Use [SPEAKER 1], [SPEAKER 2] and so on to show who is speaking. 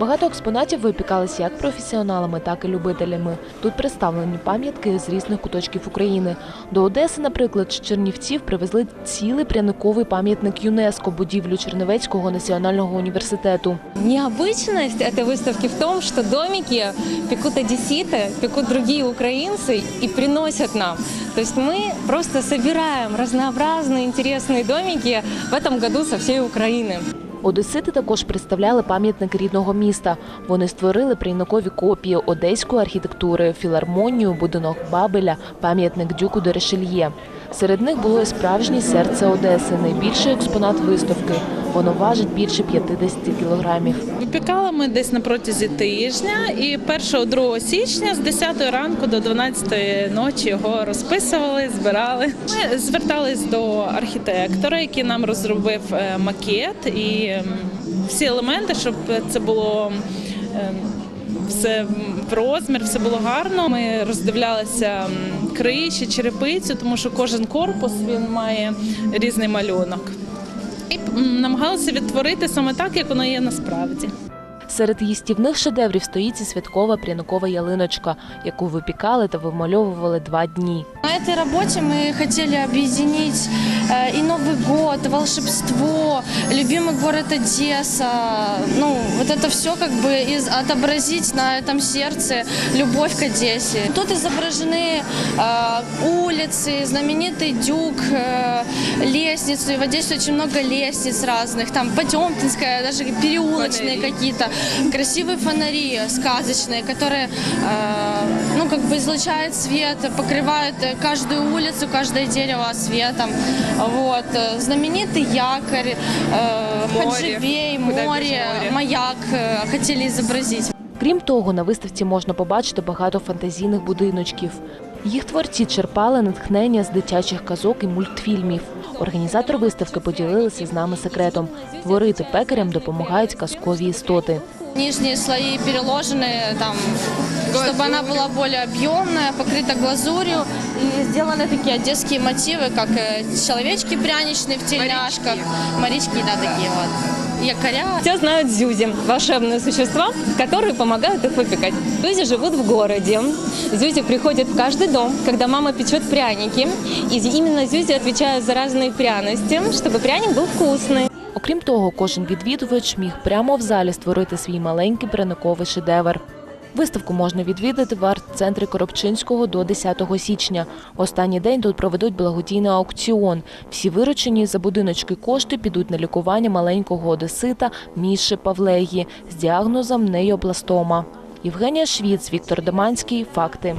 [SPEAKER 1] Багато експонатів випікалися як професіоналами, так і любителями. Тут представлені пам'ятки з різних куточків України. До Одеси, наприклад, з Чернівців привезли цілий пряниковий пам'ятник ЮНЕСКО будівлю Чернівецького національного університету.
[SPEAKER 2] Необычность этой выставки в том, что домики пекут одесситы, пекут другие украинцы и приносят нам. То есть мы просто собираем разнообразные интересные домики в этом году со всей Украины.
[SPEAKER 1] Одесити також представляли пам'ятник рідного міста. Вони створили прийнокові копії одеської архітектури, філармонію, будинок Бабеля, пам'ятник дюку Дерешельє. Серед них було і справжнє серце Одеси, найбільший експонат виставки. Воно важить більше 50 кілограмів.
[SPEAKER 3] Випікали ми десь на протязі тижня, і 1-2 січня з 10 ранку до 12 ночі його розписували, збирали. Ми звертались до архітектора, який нам розробив е, макет і всі елементи, щоб це було. ем, Все в розмір, все було гарно. Ми роздивлялися криші, черепицю, тому що кожен корпус він має різний малюнок. І намагалися відтворити саме так, як воно є насправді.
[SPEAKER 1] Серед їстівних шедеврів стоїть і святкова пряникова ялиночка, яку випікали та вимальовували два дні.
[SPEAKER 4] Этой работе мы хотели объединить э, и Новый год, волшебство, любимый город Одесса. Ну, вот это все как бы из, отобразить на этом сердце любовь к Одессе. Тут изображены э, улицы, знаменитый дюк, э, лестницу. И в Одессе очень много лестниц разных. Там Потемкинская, даже переулочные какие-то. Красивые фонари сказочные, которые э, ну, как бы излучают свет, покрывают э, каждую улицу, каждое дерево светом. Вот. Э, Знаменитый якорь, э, Хаджибей, море, маяк э, хотели изобразить.
[SPEAKER 1] Крім того, на виставці можна побачити багато фантазійних будиночків. Їх творці черпали натхнення з дитячих казок і мультфільмів. Організатори виставки поділилися з нами секретом. Творити пекарям допомагають казкові істоти.
[SPEAKER 4] Нижние слои переложены, там, чтобы она была более объемная, покрыта глазурью. И сделаны такие одесские мотивы, как э, человечки пряничные в тельняшках. Морячки, да, такие вот. Якоря.
[SPEAKER 2] Все знают Зюзи, волшебные существа, которые помогают их выпекать. Зюзи живут в городе. Зюзи приходят в каждый дом, когда мама печет пряники. И именно Зюзи отвечают за разные пряности, чтобы пряник был вкусный.
[SPEAKER 1] Окрім того, кожен відвідувач міг прямо в залі створити свій маленький пряниковий шедевр. Виставку можна відвідати в арт-центрі Коробчинського до 10 січня. Останній день тут проведуть благодійний аукціон. Всі виручені за будиночки кошти підуть на лікування маленького одесита Міші Павлеї з діагнозом необластома. Євгенія Швіц, Віктор Деманський. Факти.